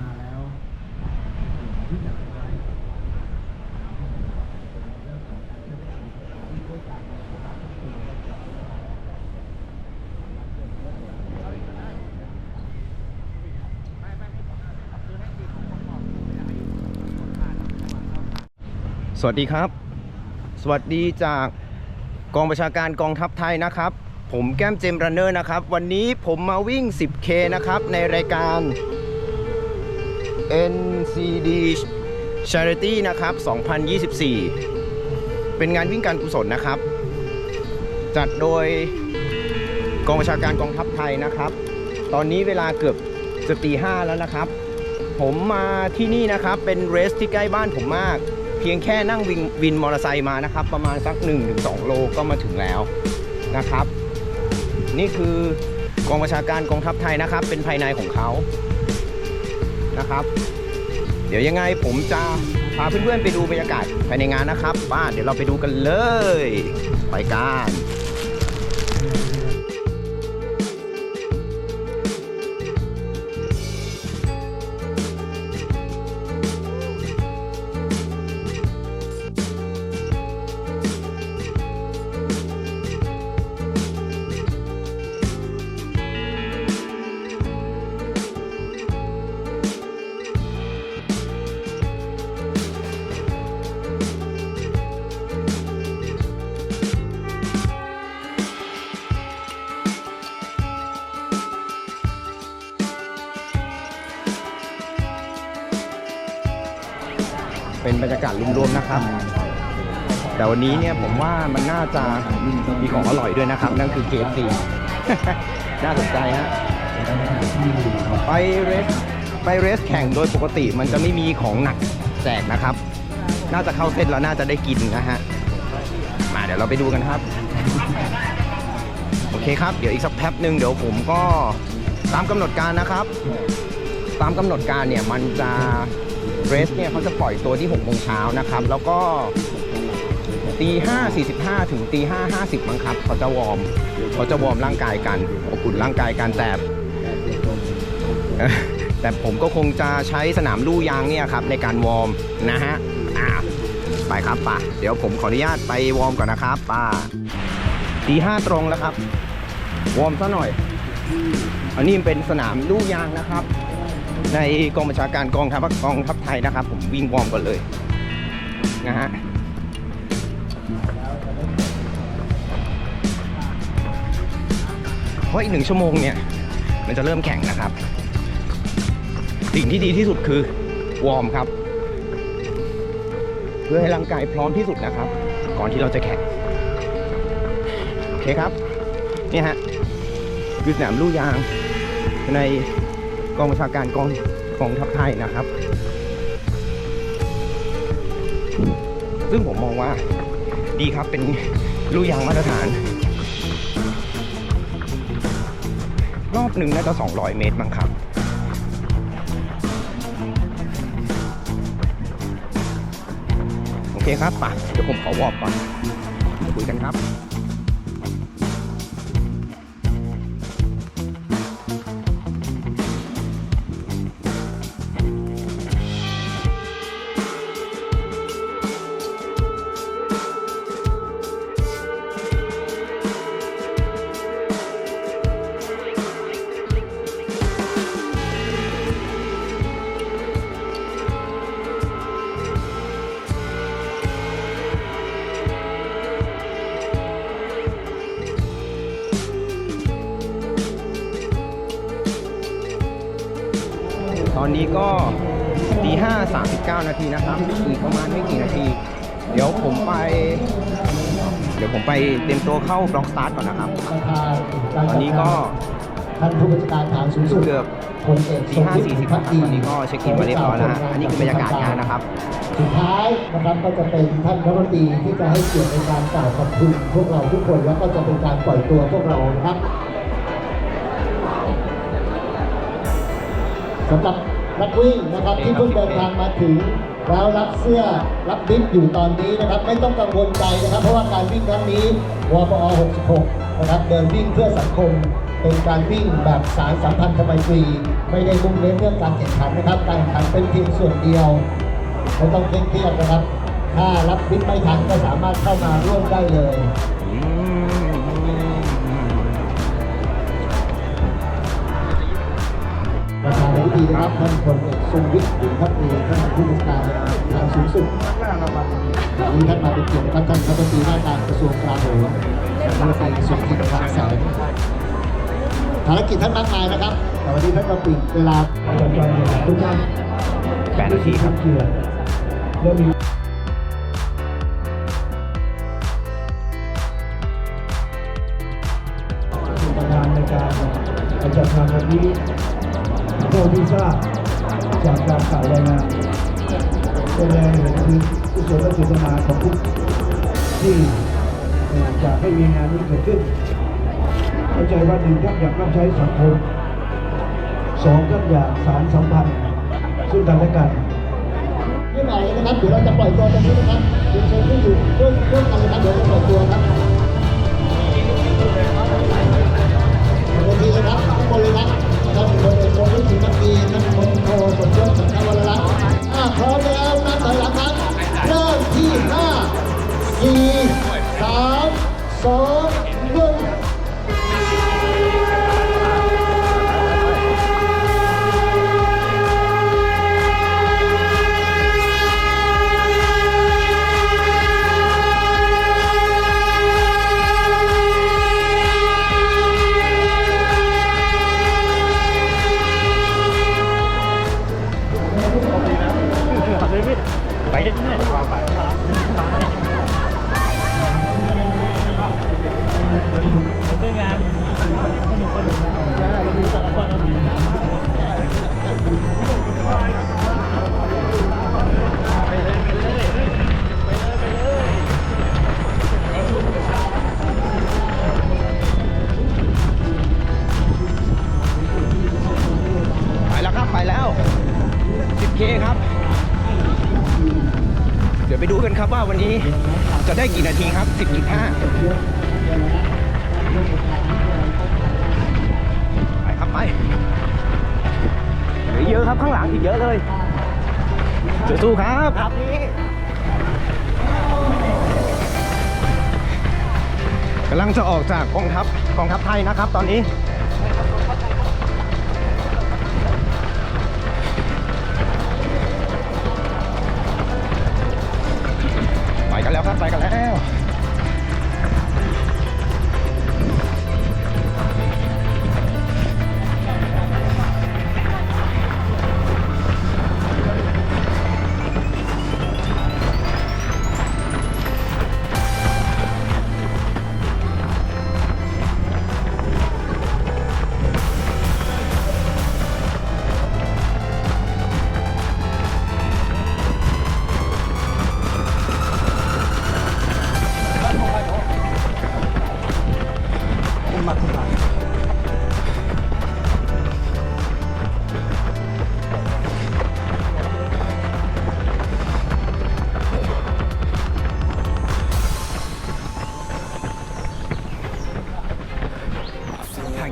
มาแล้วที่จัดไว้สวัสดีครับ สวัสดีจากกองประชาการกองทัพไทยนะครับ ผมแก้มเจมรันเนอร์นะครับ วันนี้ผมมาวิ่ง 10K นะครับ ในรายการ NCD Charity นะครับ 2024 เป็นงานวิ่งการกุศลนะครับ จัดโดยกองประชาการกองทัพไทยนะครับ ตอนนี้เวลาเกือบจะตีห้าแล้วนะครับ ผมมาที่นี่นะครับ เป็นเรสที่ใกล้บ้านผมมาก เพียงแค่นั่งวินวินมอเตอร์ไซค์มานะครับ ประมาณสัก 1-2 โลก็มาถึงแล้วนะครับ นี่คือกองประชาการกองทัพไทยนะครับ เป็นภายในของเขา นะครับ เดี๋ยวยังไงผมจะพาเพื่อนๆไปดูบรรยากาศภายในงานนะครับบ้าเดี๋ยวเราไปดูกันเลย ไปกัน บรรยากาศรวมๆนะครับ แต่วันนี้เนี่ยผมว่ามันน่าจะมีของอร่อยด้วยนะครับ นั่นคือ KFC น่าสนใจฮะไปเรสไปเรสแข่งโดยปกติมันจะไม่มีของหนักแจกนะครับ น่าจะเข้าเส้นแล้วน่าจะได้กินนะฮะมาเดี๋ยวเราไปดูกันครับ โอเคครับ เดี๋ยวอีกสักแป๊บหนึ่งเดี๋ยวผมก็ตามกำหนดการนะครับ ตามกำหนดการเนี่ยมันจะ เรสเนี่ยเขาจะปล่อยตัวที่6โมงเช้านะครับ แล้วก็ตีห้าสี่สิบห้าถึงตีห้าห้าสิบมั้งครับเขาจะวอร์มเขาจะวอร์มร่างกายกันอบอุ่นร่างกายกันแต่แต่ผมก็คงจะใช้สนามลู่ยางเนี่ยครับในการวอร์มนะฮะอ่าไปครับป่ะเดี๋ยวผมขออนุญาตไปวอร์มก่อนนะครับป้าตีห้าตรงแล้วครับ วอร์มซะหน่อย อันนี้เป็นสนามลู่ยางนะครับ ในกองบัญชาการกองทัพกองทัพไทยนะครับ ผมวิ่งวอร์มก่อนเลยนะฮะเพราะอีกหนึ่งชั่วโมงเนี่ย มันจะเริ่มแข่งนะครับ สิ่งที่ดีที่สุดคือวอร์มครับ เพื่อให้ร่างกายพร้อมที่สุดนะครับ ก่อนที่เราจะแข่งโอเคครับ นี่ฮะคือสนามลู่ยางใน กองบัญชาการกองกองทัพไทยนะครับ ซึ่งผมมองว่าดีครับเป็นลู่ยางมาตรฐาน รอบหนึ่งน่าจะ 200 เมตรมั้งครับโอเคครับป่ะเดี๋ยวผมขอวอร์มก่อนคุยกันครับ 9 นาทีนะครับอีกประมาณไม่กี่นาที เดี๋ยวผมไป เดี๋ยวผมไปเตรียมตัวเข้าบล็อกสตาร์ทก่อนนะครับ ตอนนี้ก็ท่านผู้บัญชาการฐานสูงสุดเกือบสี่ห้าสี่สิบครับตอนนี้ก็เช็คอินมาเรียบร้อยแล้วอันนี้คือบรรยากาศงานนะครับ สุดท้ายนะครับก็จะเป็นท่านรัฐมนตรีที่จะให้เกียรติในการกล่าวขอบคุณพวกเราทุกคนแล้วก็จะเป็นการปล่อยตัวพวกเราครับสำหรับ นักวิ่งนะครับที่เพิ่งเดินทางมาถึงแล้วรับเสื้อรับบิ๊กอยู่ตอนนี้นะครับ ไม่ต้องกังวลใจนะครับ เพราะว่าการวิ่งครั้งนี้วปอ66 นะครับ เดินวิ่งเพื่อสังคมเป็นการวิ่งแบบสารสัมพันธไมตรี ไม่ได้มุ่งเน้นเรื่องการแข่งขันนะครับ การแข่งขันเป็นเพียงส่วนเดียวไม่ต้องเคร่งเครียดนะครับ ถ้ารับบิ๊กไม่ทันก็สามารถเข้ามาร่วมได้เลย ดีนะครับท่านพลเอกทรงวิทย์บุญพักดีท่านผู้บัญชาการทางสูงสุดวันนี้ท่านมาเป็นเกียรตินะครับท่านรัฐมนตรีว่าการกระทรวงกลาโหมรัฐมนตรีสุทินคลังแสงภารกิจท่านมากมายนะครับ แต่วันนี้ท่านก็ปิดเวลาทุกท่านแปดนาทีครับเกียรติและมี อยากรับใช้สังคมสองท่านอยากสารสัมพันธ์ซึ่งกันและกันนี่หน่อยนะครับเดี๋ยวเราจะปล่อยตัวตรงนี้นะครับเดี๋ยวเชิญที่อยู่ร่วมร่วมกันนะครับเดี๋ยวเราปล่อยตัวครับบางทีนะครับทุกคนเลยครับท่านพลเอกโท นะครับตอนนี้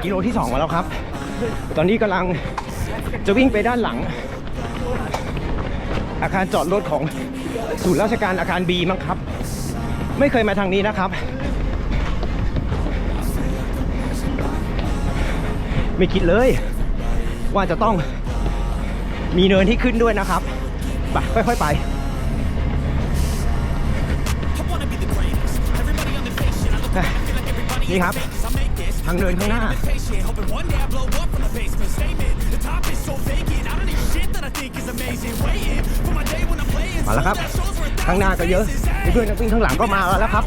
กิโลที่2มาแล้วครับ ตอนนี้กำลังจะวิ่งไปด้านหลัง อาคารจอดรถของศูนย์ราชการอาคารบีมั้งครับ ไม่เคยมาทางนี้นะครับ ไม่คิดเลย ว่าจะต้องมีเนินที่ขึ้นด้วยนะครับไปค่อยๆไปนี่ครับ ทางเดินข้างหน้า มาแล้วครับ ข้างหน้าก็เยอะเพื่อนนักวิ่งข้างหลังก็มาแล้วครับ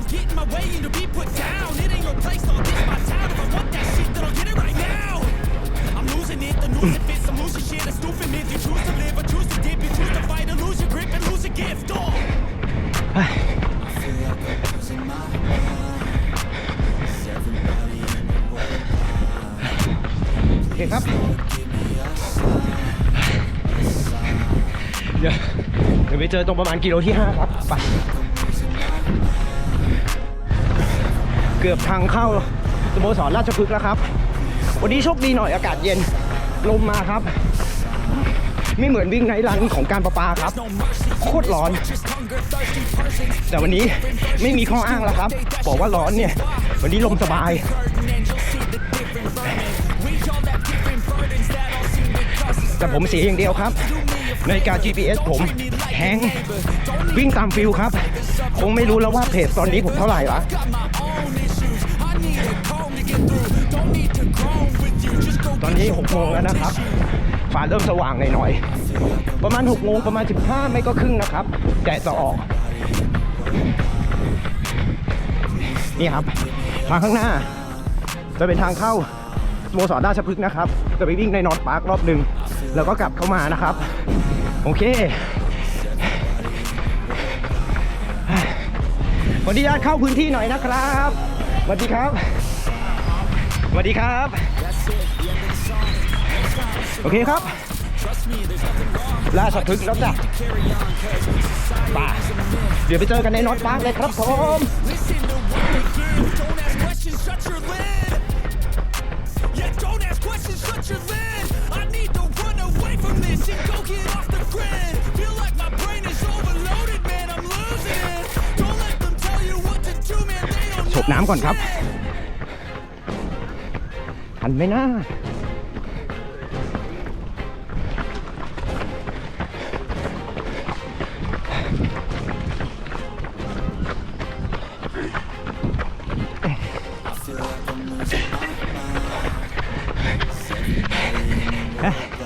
เจอตรงประมาณกิโลที่ 5 ครับ ไป เกือบทางเข้าสโมสรราชพฤกษ์แล้วครับ วันนี้โชคดีหน่อยอากาศเย็น ลมมาครับ ไม่เหมือนวิ่งไนท์รันของการประปาครับ โคตรร้อน แต่วันนี้ไม่มีข้ออ้างแล้วครับ บอกว่าร้อนเนี่ย วันนี้ลมสบาย แต่ผมเสียอย่างเดียวครับ นาฬิกา GPS ผมแฮงวิ่งตามฟิลครับ คงไม่รู้แล้วว่าเพจตอนนี้ผมเท่าไหร่ละตอนนี้6โมงแล้วนะครับฟ้าเริ่มสว่างหน่อยๆประมาณ6โมงประมาณ 15 ไม่ก็ครึ่งนะครับแดดจะออก นี่ครับ ทางข้างหน้า จะเป็นทางเข้าสโมสรราชพฤกษ์นะครับ จะไปวิ่งในนอร์ทพาร์ครอบหนึ่งแล้วก็กลับเข้ามานะครับ โอเคขออนุญาตเข้าพื้นที่หน่อยนะครับสวัสดีครับสวัสดีครับ โอเคครับราชพฤกษ์แล้วจ้ะป่าเดี๋ยวไปเจอกันในนอร์ทพาร์คเลยครับผม questions, shut your lid. I need to run away from this and go get off the grid. Feel like my brain is overloaded, man. I'm losing it. Don't let them tell you what to do, man. They don't ฉบน้ำก่อนครับ ทันไหมนะ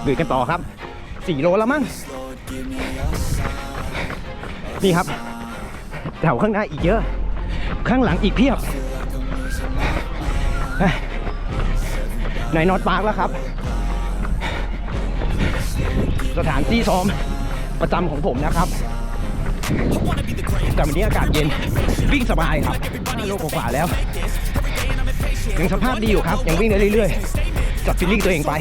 เอ๊ะลุยกันต่อครับ4โลแล้วมั้งนี่ครับแถวข้างหน้าอีกเยอะ ข้างหลังอีกเพียบในนอตปาร์คแล้วครับ สถานที่ซ้อมประจำของผมนะครับแต่วันนี้อากาศเย็นวิ่งสบายครับโลกว่าแล้ว ยังสภาพดีอยู่ครับ ยังวิ่งได้เรื่อยๆจับฟิลลิ่งตัวเองไป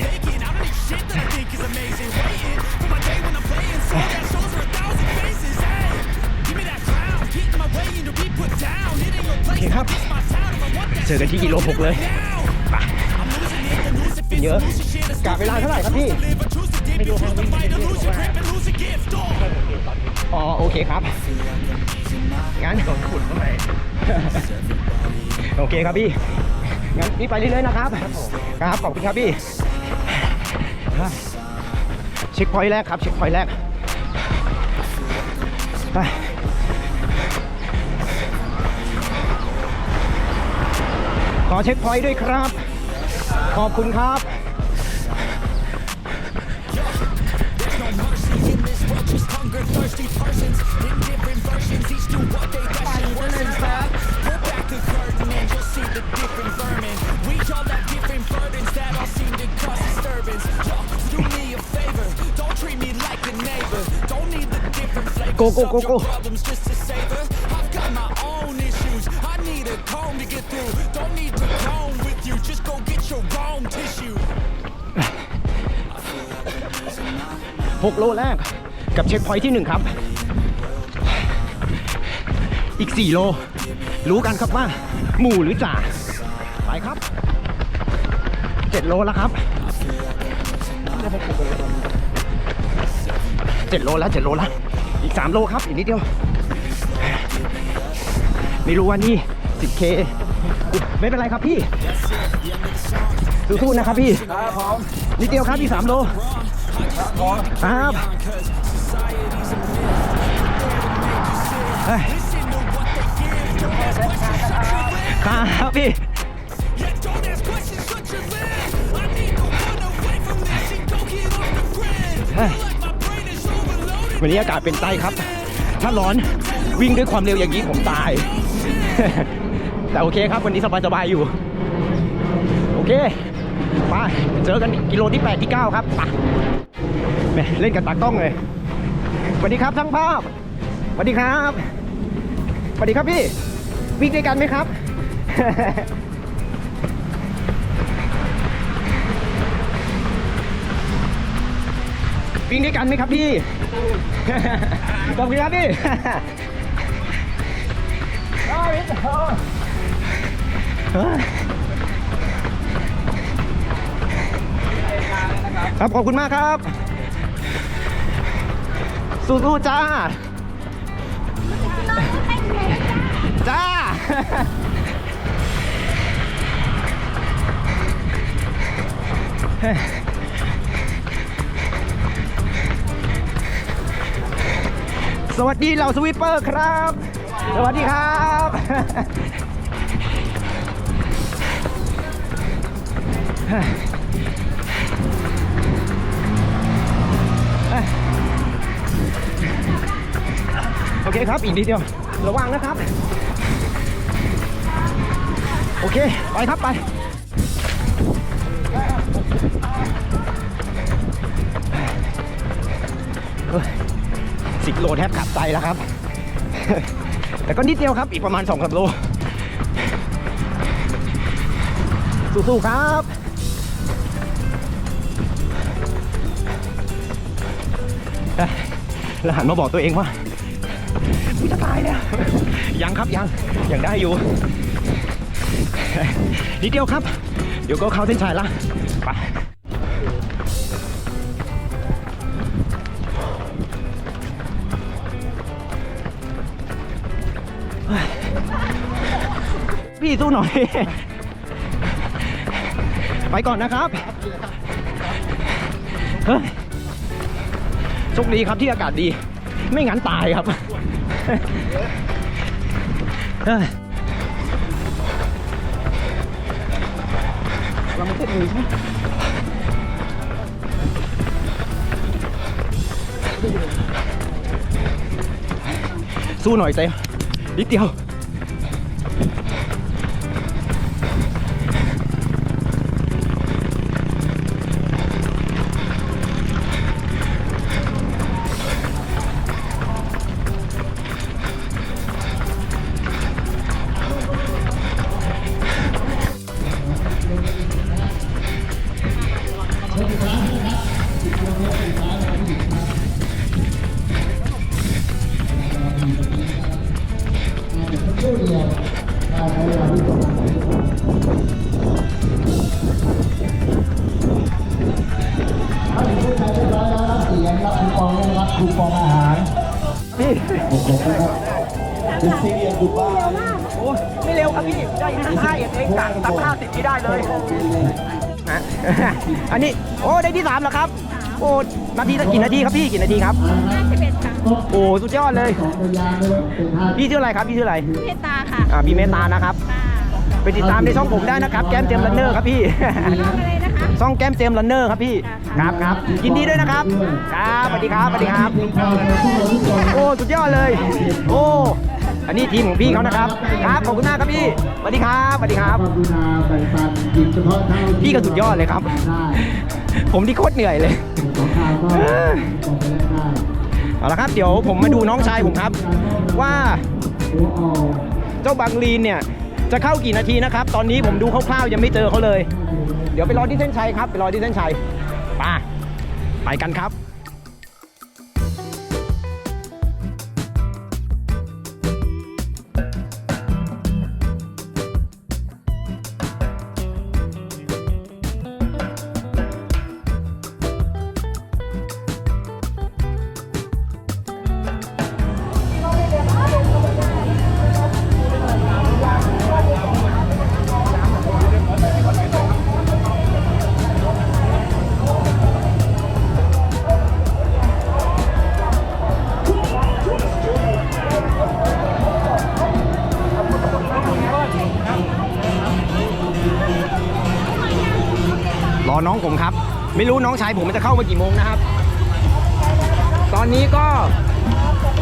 อกันที่กิโลหกเลยไปเยอะกะเวลาเท่าไหร่ครับพี่ไม่รู้ครับอ๋อโอเคครับงั้นสนขุดเท่าไหร่โอเคครับพี่งั้นพี่ไปเรื่อยๆนะครับ ครับขอบคุณครับพี่เช็คพอยต์แรกครับเช็คพอยต์แรกไป ขอเช็คพอยต์ด้วยครับ ขอบคุณครับ We all have different burdens that all seem to cause disturbance. Yo, do me a favor, don't treat me like a neighbor. Don't need the different flavors Go, go, of go, your go. problems just to savor. I've got my own issues. I need a comb to get through. 6 โลแรก กับเช็คพอยท์ที่ 1 ครับ อีก 4 โล รู้กันครับว่า หมู่หรือจ่า ไปครับ 7 โลแล้วครับ 7 โลแล้ว 7 โลแล้ว อีก 3 โลครับ อีกนิดเดียว ไม่รู้ว่านี่ 10K ไม่เป็นไรครับพี่สู้ๆนะครับพี่ ครับผมนิดเดียวครับอีก3โล อ้าวครับพี่วันนี้อากาศเป็นใจครับ ถ้าร้อนวิ่งด้วยความเร็วอย่างนี้ผมตาย แต่โอเคครับวันนี้สบายๆอยู่ โอเค ไป เจอกันกิโลที่ 8 ที่ 9 ครับไป เล่นกับตากล้องเลยสวัสดีครับทั้งภาพสวัสดีครับสวัสดีครับพี่วิ่งด้วยกันไหมครับ วิ่งด้วยกันไหมครับพี่ขอบคุณครับพี่ครับขอบคุณมากครับ สู้ๆจ้า จ้า สวัสดีเหล่าสวิปเปอร์ครับ สวัสดีครับโคครับ อีกนิดเดียว ระวังนะครับ โอเค ไปครับไป สิบโลแทบขับใจแล้วครับ แต่ก็นิดเดียวครับ อีกประมาณ2องสามโล สู้ๆครับแล้วหันมาบอกตัวเองว่า กูจะตายแล้วยังครับยังยังได้อยู่ นิดเดียวครับ เดี๋ยวก็เข้าเส้นชัยละไปพี่สู้หน่อย ไปก่อนนะครับ เฮ้ยโชคดีครับที่อากาศดี ไม่งั้นตายครับ เราไม่เช็ดมือใช่ไหมสู้หน่อยเต้นิดเดียว อันนี้โอ้ได้ที่สามแล้วครับ โอ้นาทีละกี่นาทีครับพี่กี่นาทีครับโอ้สุดยอดเลยสองพยานเลยเป็นห้าพี่ชื่ออะไรครับพี่ชื่ออะไรเมตตาค่ะอ่าพี่เมตตานะครับ ค่ะไปติดตามในช่องผมได้นะครับแก้มเจมส์รันเนอร์ครับพี่น้องอะไรนะคะ ช่องแก้มเจมส์รันเนอร์ครับพี่ครับครับยินดีด้วยนะครับ ครับสวัสดีครับสวัสดีครับ โอ้สุดยอดเลย โอ้ อันนี้ทีมของพี่เขานะครับ ครับ ขอบคุณมากครับพี่สวัสดีครับสวัสดีครับกรุณาแบ่งปันกินเฉพาะเท่าที่พี่ก็สุดยอดเลยครับ ได้ผมที่โคตรเหนื่อยเลย ของทางก็ส่งไปเล่นได้เอาละครับ เดี๋ยวผมมาดูน้องชายผมครับ ว่าหัวออกเจ้าบังลีนเนี่ย จะเข้ากี่นาทีนะครับ ตอนนี้ผมดูคร่าวๆยังไม่เจอเขาเลย เดี๋ยวไปรอที่เส้นชัยครับ ไปรอที่เส้นชัยไปไปกันครับ ไม่รู้น้องชายผมมันจะเข้ามากี่โมงนะครับ ตอนนี้ก็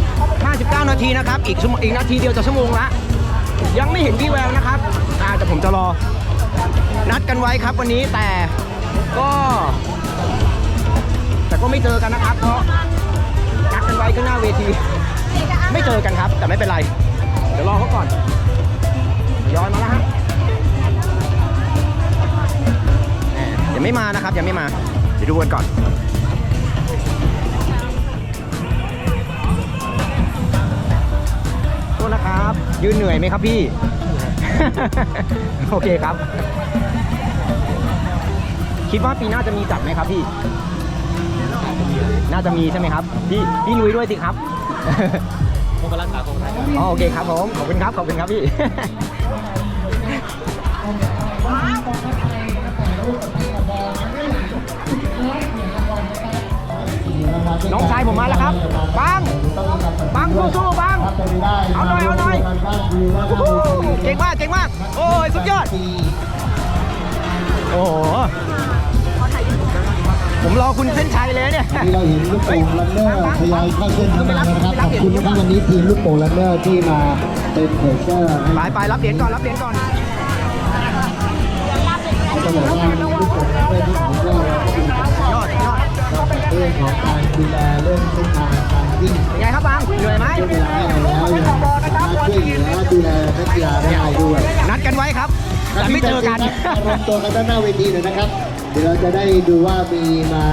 59 นาทีนะครับ อีกชั่วโมงอีกนาทีเดียวจะชั่วโมงละ ยังไม่เห็นวี่แววนะครับ อ่าแต่ผมจะรอ นัดกันไว้ครับวันนี้แต่ก็ แต่ก็ไม่เจอกันนะครับ เพราะนัดกันไว้ข้างหน้าเวที ไม่เจอกันครับ แต่ไม่เป็นไร เดี๋ยวรอเขาก่อนทยอยมาแล้วฮะยังไม่มานะครับยังไม่มา เดี๋ยวดูกันก่อนโทษนะครับ ยืนเหนื่อยไหมครับพี่ โอเคครับ คิดว่าปีหน้าจะมีจัดไหมครับพี่ น่าจะมีใช่ไหมครับ พี่พี่นุ้ยด้วยสิครับผมกำลังขาของไทยอ๋อโอเคครับผม ขอบคุณครับ ขอบคุณครับพี่ น้องชายผมมาแล้วครับบังบังสู้ๆบังเอาหน่อยเอาหน่อยโอ้โหเก่งมากเก่งมาก โอ้ยสุดยอด โอ้โหผมรอคุณเส้นชัยเลยเนี่ยที่เราเห็นลูกโป่งลันเนอร์ทยอยเข้าเส้นเข้ามาแล้วนะครับขอบคุณนะครับวันนี้ทีมลูกโป่งลันเนอร์ที่มาเป็นเพจเซอร์ให้ไปไปรับเหรียญก่อนรับเหรียญก่อนจะบอกว่าลูกโป่งลันเนอร์ที่ผมก็ยอดยอดเรื่องของการดูแลเรื่องเส้นทางการวิ่งเป็นไงครับบังเหนื่อยไหมช่วงเวลาให้เราแล้วยังสามารถช่วยเหลือดูแลนักกีฬาได้ด้วยนัดกันไว้ครับแต่ไม่เจอกันรวมตัวกันด้านหน้าเวทีหน่อยนะครับ เดี๋ยวเราจะได้ดูว่ามีมา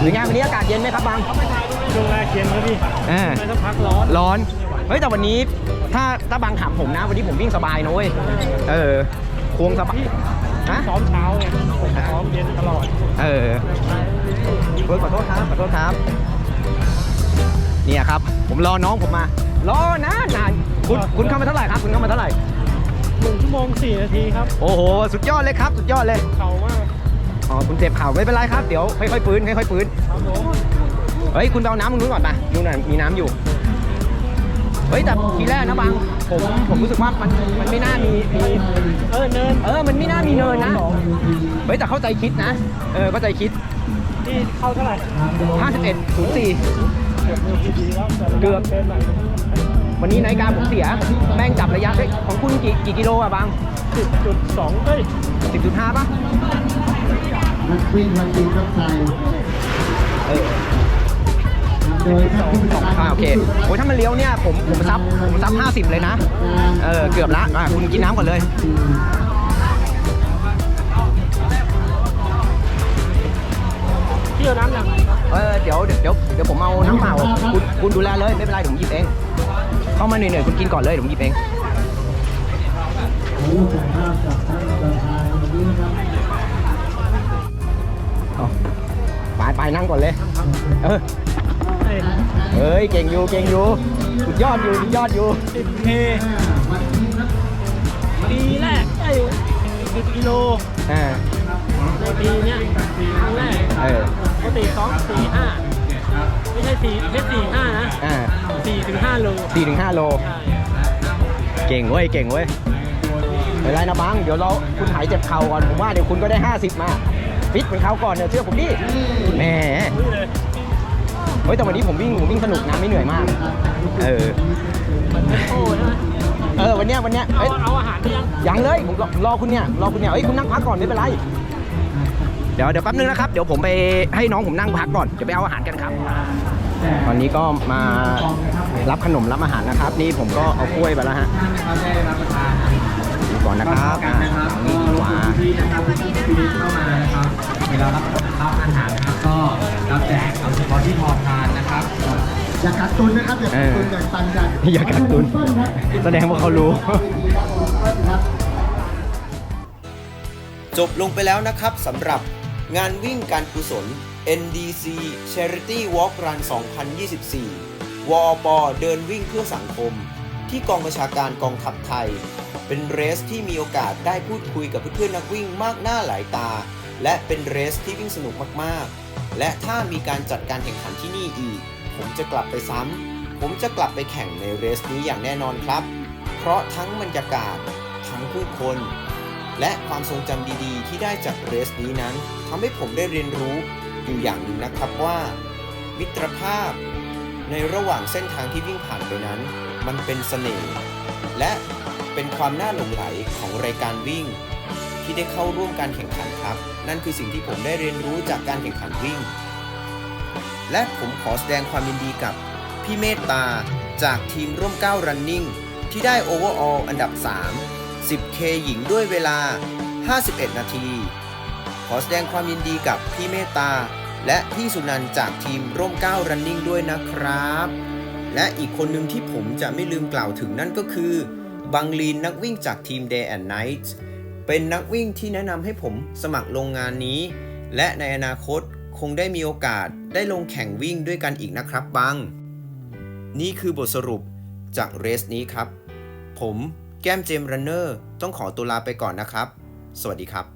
เป็นไงวันนี้อากาศเย็นไหมครับบังช่วงแรกเย็นครับพี่อ่าไม่ต้องพักร้อนร้อนเฮ้ยแต่วันนี้ถ้าถ้าบังถามผมนะวันนี้ผมวิ่งสบายนะเว้ยเออควงสบาย ฮะ ซ้อมเช้าไงผมซ้อมเย็นตลอด เออเฮ้ยขอโทษครับ ขอโทษครับ เนี่ยครับ ผมรอน้องผมมา รอนานนานคุณคุณเข้ามาเท่าไหร่ครับ คุณเข้ามาเท่าไหร่ หนึ่งชั่วโมงสี่นาทีครับ โอ้โห สุดยอดเลยครับ สุดยอดเลย เข่ามากอ๋อ คุณเจ็บเข่าไม่เป็นไรครับ เดี๋ยวค่อยๆฟื้นค่อยๆฟื้น ครับผมเฮ้ย คุณไปเอาน้ำมึงนู้นก่อนไปนู่นน่ะมีน้ำอยู่ เฮ้ย แต่ทีแรกนะบังผมผมรู้สึกว่ามันมันไม่น่ามีมีเออเนินเออมันไม่น่ามีเนินนะเฮ้ยแต่เข้าใจคิดนะ เออเข้าใจคิดที่เข้าเท่าไหร่51 04เกือบนาทีดีแล้วแต่เกือบเดินหน่อยวันนี้นาฬิกาผมเสีย แม่งจับระยะได้ของคุณกี่กี่กิโลอะบังสิบจุดสองเอ้ย10.5ป่ะนักวิ่งนักวิ่งนักไทยเออ โดยท่านผู้จัดการอ่าโอเคโอ้ยถ้ามันเลี้ยวเนี่ยผมผมซับผมซับ50เลยนะ เออเกือบละอะคุณกินน้ำก่อนเลยพี่เอาน้ำหนักเออเดี๋ยวเดี๋ยวเดี๋ยวผมเอาน้ำเปล่าคุณคุณดูแลเลยไม่เป็นไรเดี๋ยวผมหยิบเอง เข้ามาเหนื่อยๆคุณกินก่อนเลยเดี๋ยวผมหยิบเองไปไปนั่งก่อนเลย เออเอ้ย เฮ้ย เก่งอยู่ เก่งอยู่ สุดยอดอยู่สุดยอดอยู่สิบเคปีแรกไอ้สิบกิโลอ่า ในปีเนี้ยครั้งแรกเออ ปกติซ้อมสี่ห้าไม่ใช่สี่ไม่สี่ห้านะอ่าสี่ถึงห้าโลสี่ถึงห้าโล ใช่เก่งเว้ย เก่งเว้ยไม่เป็นไรนะบัง เดี๋ยวเราคุณหายเจ็บเข่าก่อน ผมว่าเดี๋ยวคุณก็ได้ 50 มา ฟิตเหมือนเขาวก่อนเนี่ยเชื่อผมดิ แหมอุ้ยเลย เฮ้ยแต่วันนี้ผมวิ่งผมวิ่งสนุกนะไม่เหนื่อยมาก เออโอ้ใช่ไหมเออวันเนี้ยวันเนี้ยเอาเอ้ยเอาอาหารไปยังยังเลยผมรอรอคุณเนี่ยรอคุณเนี่ยเอ้ยคุณนั่งพักก่อนไม่เป็นไรเดี๋ยวเดี๋ยวแป๊บนึงนะครับเดี๋ยวผมไปให้น้องผมนั่งพักก่อนจะไปเอาอาหารกันครับ ตอนนี้ก็มารับขนมรับอาหารนะครับ นี่ผมก็เอากล้วยไปแล้วฮะดูก่อนนะครับอะเอานี่ดีกว่าที่ นะครับที่เข้ามานะครับเวลารับรับอาหารนะครับก็รับแจกเอาเฉพาะที่พอทานนะครับ อย่ากักตุนนะครับอย่ากักตุนอย่าตันกันอย่ากักตุนแสดงว่าเขารู้ครับจบลงไปแล้วนะครับสำหรับงานวิ่งการกุศล NDC Charity Walk Run 2024 วอปเดินวิ่งเพื่อสังคม ที่กองบัญชาการกองทัพไทย เป็นเรสที่มีโอกาสได้พูดคุยกับเพื่อนๆนักวิ่งมากหน้าหลายตา และเป็นเรสที่วิ่งสนุกมากๆ และถ้ามีการจัดการแข่งขันที่นี่อีก ผมจะกลับไปซ้ำ ผมจะกลับไปแข่งในเรสนี้อย่างแน่นอนครับ เพราะทั้งบรรยากาศ ทั้งผู้คน และความทรงจำดีๆ ที่ได้จากเรสนี้นั้นทำให้ผมได้เรียนรู้อยู่อย่างหนึ่งนะครับว่า มิตรภาพ ในระหว่างเส้นทางที่วิ่งผ่านไปนั้น มันเป็นเสน่ห์และเป็นความน่าหลงไหลของรายการวิ่ง ที่ได้เข้าร่วมการแข่งขันครับ นั่นคือสิ่งที่ผมได้เรียนรู้จากการแข่งขันวิ่ง และผมขอแสดงความยินดีกับพี่เมตตาจากทีมร่วมเก้า running ที่ได้ overall อันดับ 3 10K หญิงด้วยเวลา 51 นาที ขอแสดงความยินดีกับพี่เมตตา และพี่สุนันจากทีมร่มเก้า running ด้วยนะครับ และอีกคนหนึ่งที่ผมจะไม่ลืมกล่าวถึงนั่นก็คือ บังลีนนักวิ่งจากทีม Day and Night เป็นนักวิ่งที่แนะนำให้ผมสมัครลงงานนี้ และในอนาคตคงได้มีโอกาสได้ลงแข่งวิ่งด้วยกันอีกนะครับบัง นี่คือบทสรุปจากเรสนี้ครับ ผมแก้มเจมรันเนอร์ต้องขอตัวลาไปก่อนนะครับ สวัสดีครับ